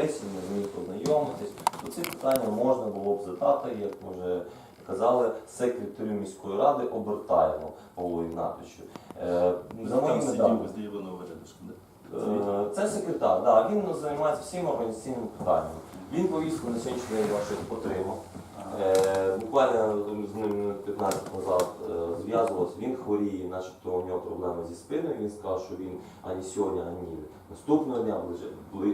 сесії, не зміг познайомитись, то ці питання можна було б задати, як ми вже казали, секретарю міської ради обертаємо Павлу Ігнатовичу. Е, За Там моїми сидів даними. з да? Е, Це секретар, да, він займається всіма організаційними питаннями. Він повістку на сьогоднішній день вашу отримав. Е, Буквально з ним минут 15 назад е, він хворіє, начебто у нього проблеми зі спиною. Він сказав, що він ані сьогодні, ані наступного дня,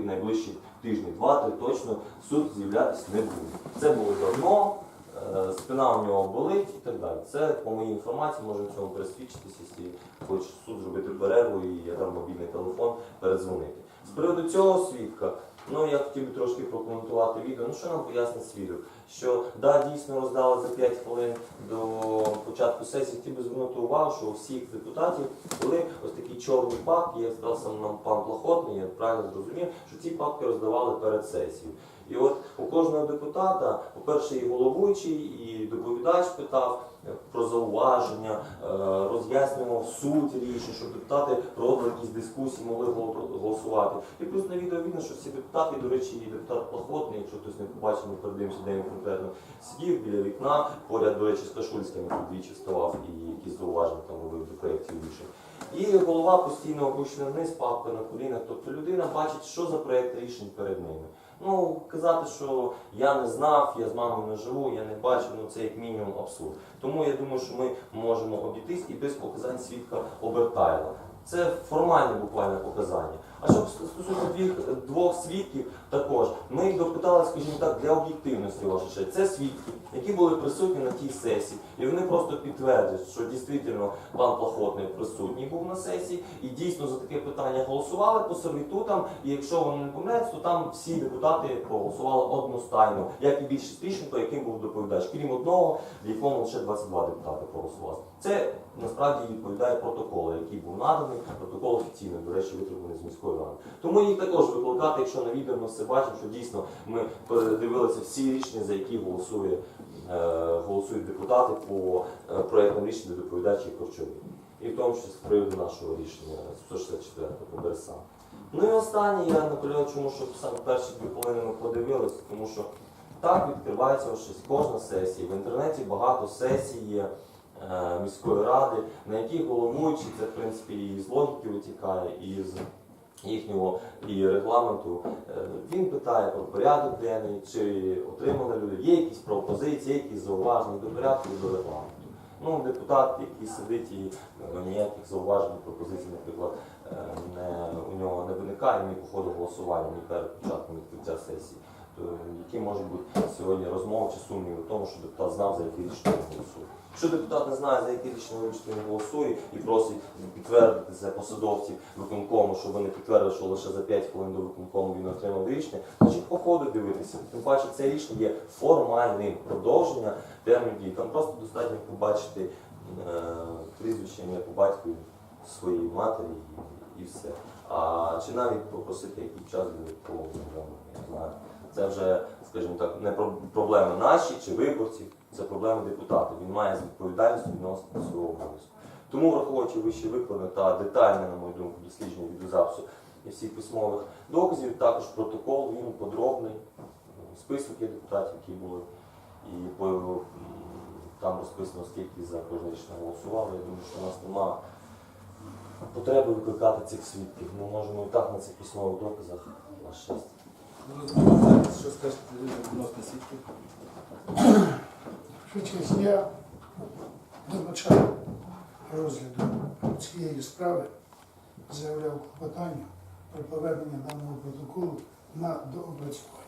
найближчі тижні, два-три точно суд з'являтися не буде. Це було давно, е, спина у нього болить і так далі. Це по моїй інформації можемо цьому пересвідчитися, якщо хоче суд зробити перерву і я дам мобільний телефон передзвонити. З приводу цього свідка, ну я хотів би трошки прокоментувати відео. Ну що нам пояснить свідок? Що да, дійсно роздали за 5 хвилин до початку сесії. Хотів би звернути увагу, що у всіх депутатів були ось такі чорні папки. Я сказав сам нам пан Плахотний, я правильно зрозумів, що ці папки роздавали перед сесією. І от у кожного депутата, по-перше, і головуючий, і доповідач питав е, про зауваження, е, роз'яснював суть рішень, щоб депутати проводили якісь дискусії, могли голосувати. І плюс на відео видно, що всі депутати, до речі, і депутат Плохотний, якщо хтось не побачив, ми передивимося, де конкретно сидів біля вікна, поряд, до речі, з Кашульським, який двічі ставав і якісь зауваження там робив до проєктів рішень. І голова постійно опущена вниз, папка на колінах. Тобто людина бачить, що за проєкт рішень перед ними. Ну, казати, що я не знав, я з мамою не живу, я не бачив, ну це як мінімум абсурд. Тому я думаю, що ми можемо обійтись і без показань свідка обертайла. Це формальне буквально показання. А що стосується двох, двох свідків, також ми їх допитали, скажімо так, для об'єктивності ваша. Це свідки, які були присутні на тій сесії, і вони просто підтвердять, що дійсно пан Плахотний присутній був на сесії, і дійсно за таке питання голосували по сервітутам. І якщо вони не помиляються, то там всі депутати проголосували одностайно, як і більшість рішень, по яким був доповідач, крім одного, в якому лише 22 депутати проголосували. Це насправді відповідає протоколу, який був наданий, протокол офіційний, до речі, витриманий з міської ради. Тому їх також викликати, якщо на відео ми все бачимо, що дійсно ми передивилися всі рішення, за які голосує, е, голосують депутати по е, проєктам рішення доповідачі Корчові. І в тому числі з приводу нашого рішення 164 по Береса. Ну і останнє я наполягаю, чому що саме перші дві половини ми подивилися, тому що так відкривається щось кожна сесія. В інтернеті багато сесій є міської ради, на яких головуючий, це в принципі і з логіки витікає, і з їхнього і регламенту. Е, Він питає про порядок денний, чи отримали люди, є якісь пропозиції, якісь зауваження до порядку і до регламенту. Ну, депутат, який сидить і е, ніяких зауважень, пропозицій, наприклад, е, не, у нього не виникає ні по ходу голосування, ні перед початком відкриття сесії. То які можуть бути сьогодні розмови чи сумніви в тому, що депутат знав, за яке рішення він голосує. Якщо депутат не знає, за яке рішення він голосує і просить підтвердити це посадовців виконкому, щоб вони підтвердили, що лише за 5 хвилин до виконкому він отримав рішення, значить по дивитися. Тим паче це рішення є формальним продовження терміну дії. Там просто достатньо побачити е, прізвище ім'я по батькові своєї матері і, і все. А чи навіть попросити який час додаткового програму, я не знаю. Це вже, скажімо так, не проблеми наші чи виборців, це проблеми депутата. Він має з відповідальністю відносити до свого обов'язку. Тому, враховуючи вище виклади та детальне, на мою думку, дослідження відеозапису і всіх письмових доказів, також протокол, він подробний, список є депутатів, які були, і по, там розписано, скільки за кожне рішення голосували. Я думаю, що у нас немає потреби викликати цих свідків. Ми можемо і так на цих письмових доказах на шесть. Що скажете відносно свідків? Швидше, я до початку розгляду цієї справи заявляв клопотання про повернення даного протоколу на доопрацювання.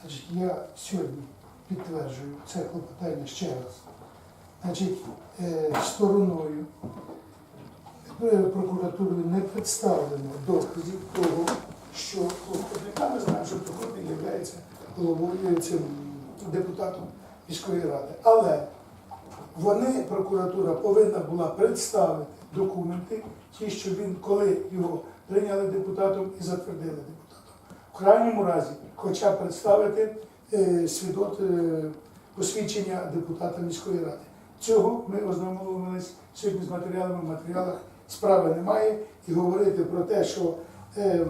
Значить, я сьогодні підтверджую це клопотання ще раз. Значить, е, стороною е, прокуратурою не представлено доказів того, що Проходника, ми знаємо, що Проходник є головою цим депутатом міської ради. Але вони, прокуратура, повинна була представити документи, ті, що він, коли його прийняли депутатом і затвердили депутатом. В крайньому разі, хоча представити е, свідот, е, посвідчення депутата міської ради. Цього ми ознайомилися сьогодні з матеріалами. В матеріалах справи немає. І говорити про те, що е, е,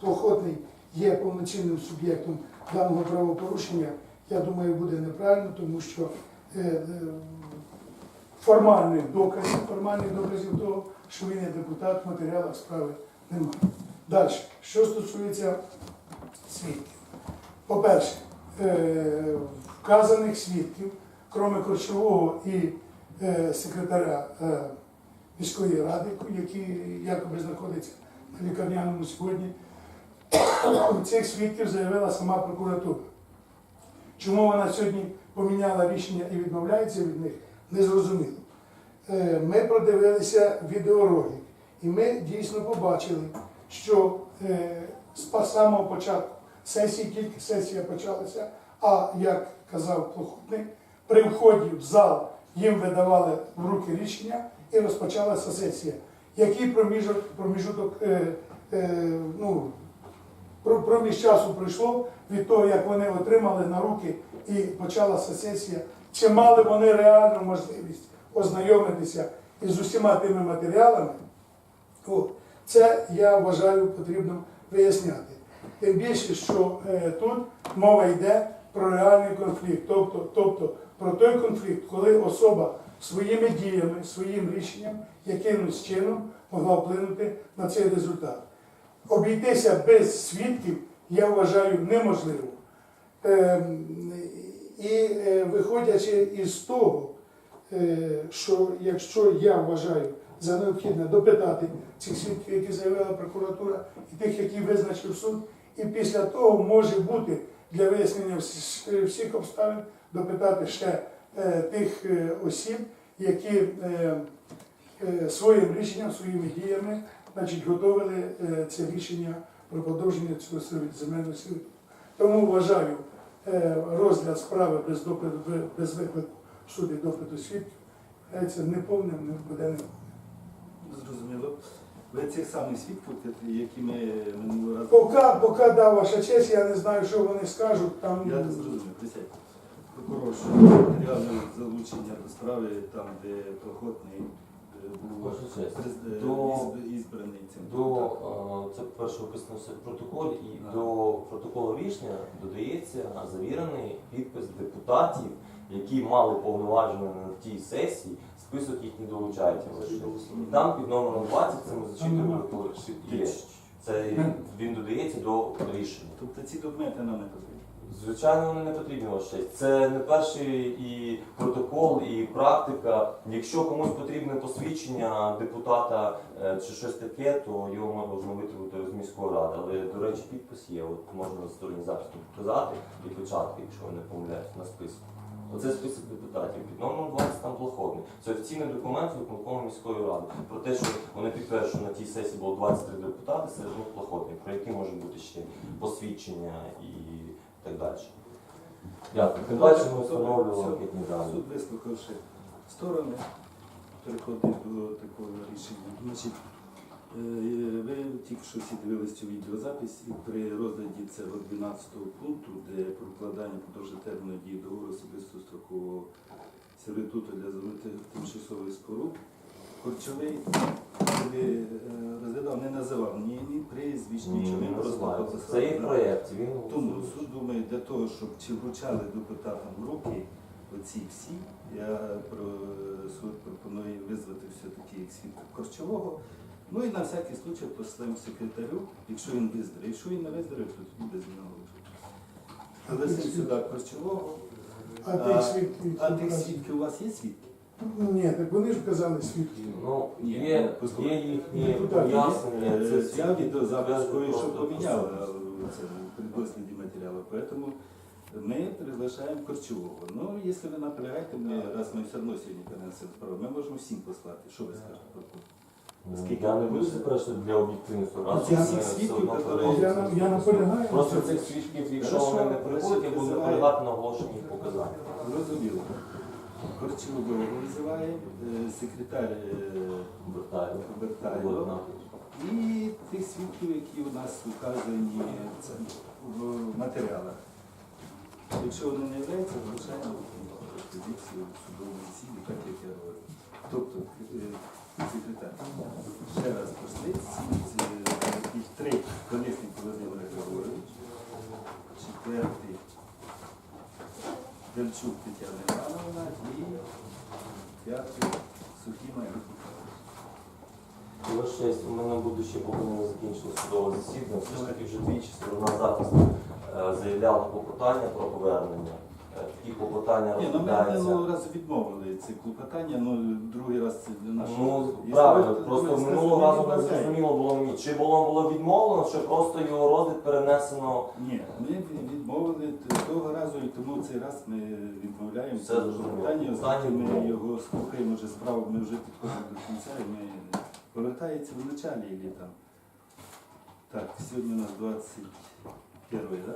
Плохотний є повноцінним суб'єктом даного правопорушення, я думаю, буде неправильно, тому що е, е, формальних доказів, формальних доказів того, що він є депутат, в матеріалах справи немає. Далі, що стосується свідків. По-перше, е, вказаних свідків, крім Корчового і секретаря міської ради, який якоби знаходиться на лікарняному сьогодні, цих свідків заявила сама прокуратура. Чому вона сьогодні поміняла рішення і відмовляється від них, не зрозуміло. Е, Ми продивилися відеоролик, і ми дійсно побачили, що е, з самого початку сесії, тільки сесія почалася, а як казав Плохотник, при вході в зал їм видавали в руки рішення і розпочалася сесія. Який проміжок, проміжуток, е, е, ну, проміж часу пройшло від того, як вони отримали на руки і почалася сесія, чи мали вони реальну можливість ознайомитися із усіма тими матеріалами. Це я вважаю потрібно виясняти. Тим більше, що е, тут мова йде про реальний конфлікт, тобто, тобто про той конфлікт, коли особа своїми діями, своїм рішенням якимось чином могла вплинути на цей результат. Обійтися без свідків я вважаю неможливо. Ем, І е, виходячи із того, е, що якщо я вважаю за необхідне допитати цих свідків, які заявила прокуратура, і тих, які визначив суд, і після того може бути для вияснення всіх обставин допитати ще е, тих осіб, які своїм рішенням, своїми діями значить, готовили е, це рішення про подовження цього земельного світу. Тому вважаю е, розгляд справи без допиту, без виклику в суді допиту свідків це неповним, не буде неповним. Зрозуміло. Ви цих самих свідків, які ми минулого разу. Поки, поки дав ваша честь, я не знаю, що вони скажуть. Там Я не зрозумів, присядь. Прокурор, що матеріальне залучення до справи, там, де прохотний е, був приз- е, до- ізбраний цим До е, це перше описано в протоколі, і Ага. до протоколу рішення додається завірений підпис депутатів, які мали повноваження на тій сесії, список їх не долучається. лише. І там під номером 20, це ми зачитуємо є. Це він додається до рішення. Тобто ці документи нам не потрібні. Звичайно, вони не потрібні ваша. Це не перший і протокол, і практика. Якщо комусь потрібне посвідчення депутата е, чи щось таке, то його можна витягнути з міської ради. Але, до речі, підпис є. От можна на стороні запису показати і печатки, якщо я не помиляюсь, на списку. Оце список депутатів. Під номером 20 там плохотний. Це офіційний документ виконкому міської ради. Про те, що вони підтверджують, що на тій сесії було 23 депутати, серед них плохотний, про які може бути ще посвідчення і так далі. Дякую. Тим паче ми встановлювали анкетні дані. Суд вислухавши сторони, переходить до такого рішення. Значить, е, ви тільки що всі дивилися цю відеозапис і при розгляді цього 12 пункту, де про вкладання подовжити терміну дії договору особисто строкового сервітуту для забути тимчасових споруд, Корчовий коли, е, розглядав, не називав ні, ні прізвищ, нічого. не він просто Це да. проєкт. Він Тому суд думає, для того, щоб чи вручали депутатам в руки оці всі, я про суд пропоную визвати все-таки як свідка Корчового. Ну і на всякий случай послемо секретарю, якщо він виздоровів. Якщо він не виздоровів, то тоді без нього лежить. Сюди Корчового. А. А тих свідків у вас є свідки? Ну, ні, так вони ж вказали свідків. Ну, Ні, є, є їхні Ну, пояснення. Е, Це Ця відеозапис кое що просто- поміняла це матеріалу. Поэтому ми приглашаємо Корчового. Ну, якщо ви наполягаєте, ми, раз ми все одно сьогодні перенесемо справу, ми можемо всім послати. Що ви скажете про це? Скільки Я не буду будете? для об'єктивності. Раз Я всіх все свідків, одно які- переносимо. Я, на- я наполягаю. Просто цих свідків, якщо вони не приходять, я буду наполягати на оголошенні їх показань. Зрозуміло. Корчового визиває е, секретар е, Бертайло. І тих свідків, які у нас вказані в матеріалах. Якщо вони не являються, звичайно. позицію в судовому засіданні, так як я говорю. Тобто, е, секретар, ще раз пройшли ці ці три колесник Володимир Григорович, четвертий Демчук Тетяна Івановна і п'ятий Сухіма Ваша честь, у мене буде ще поки не закінчило судове засідання. Все ж таки вже двічі сторона захисту е, заявляла клопотання про повернення. Такі клопотання Ні, ну ми розглядаються. минулого разу відмовили це клопотання, ну другий раз це для нашого. Ну, Якщо правильно, ви- просто ви минулого разу не зрозуміло було мені, чи було було відмовлено, чи просто його розгляд перенесено. Ні, ми від- відмовили т- того разу, і тому цей раз ми відмовляємо Все це зрозуміло. питання, оскільки Питання ми його слухаємо вже справу, ми вже підходимо до кінця, і ми повертається в началі і там. Так, сьогодні у нас 21, да?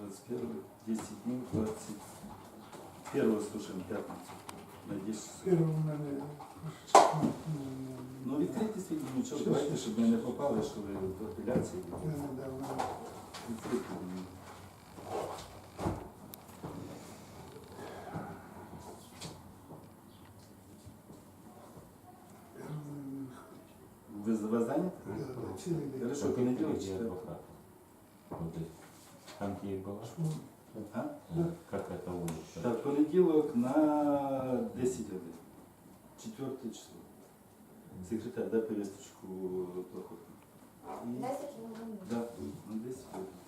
21, 10 днів, 21 слушаємо п'ятницю. Надіюсь. Первого в мене Ну відкрийте свій днічок, Що, давайте, що, щоб що, ми не що? попали, що ви в апеляції. не недавно. Відкрийте днічок. Ви ви зайняті? Цілий день. Хорошо, понеділок чи так? Там где была? А? Как это улица? Так, понеділок на 10 годин. Четверте число. Секретар, дай повісточку плохотно. 10 хвилин. Да, на 10 годин.